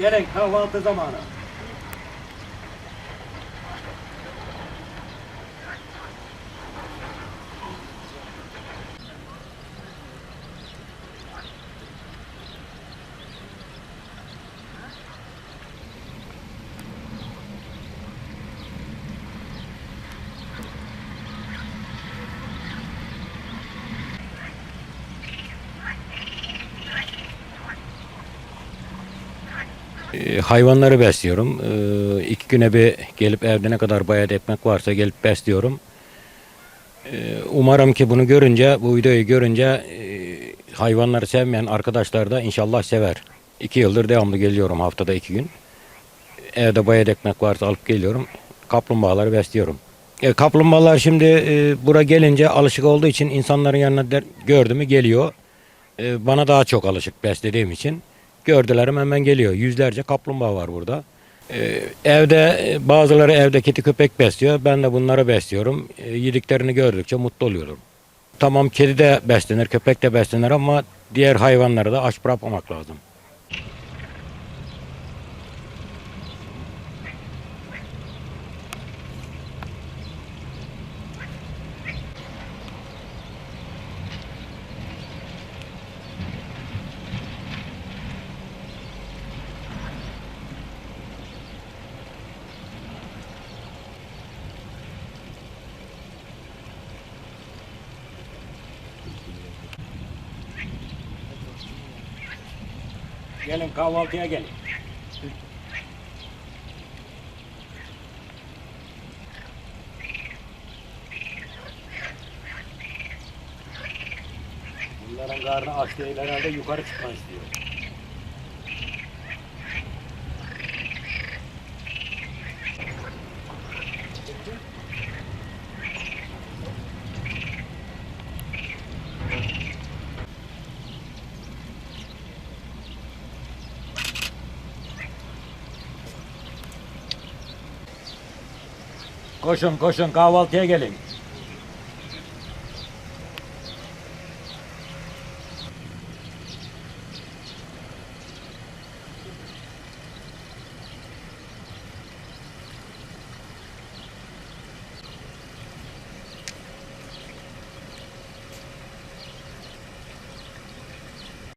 Gelin kahvaltı zamanı. E, hayvanları besliyorum. E, iki güne bir gelip evde ne kadar bayat ekmek varsa gelip besliyorum. E, umarım ki bunu görünce, bu videoyu görünce e, hayvanları sevmeyen arkadaşlar da inşallah sever. İki yıldır devamlı geliyorum haftada iki gün. Evde bayat ekmek varsa alıp geliyorum. Kaplumbağaları besliyorum. E, kaplumbağalar şimdi e, bura gelince alışık olduğu için insanların yanına der, gördü geliyor. E, bana daha çok alışık beslediğim için. Gördülerim hemen geliyor. Yüzlerce kaplumbağa var burada. E, evde bazıları evde kedi köpek besliyor. Ben de bunları besliyorum. E, yediklerini gördükçe mutlu oluyorum. Tamam kedi de beslenir, köpek de beslenir ama diğer hayvanları da aç bırakmamak lazım. Gelin kahvaltıya gelin. Bunların karnı aç değil herhalde yukarı çıkmak istiyor. Koşun koşun kahvaltıya gelin.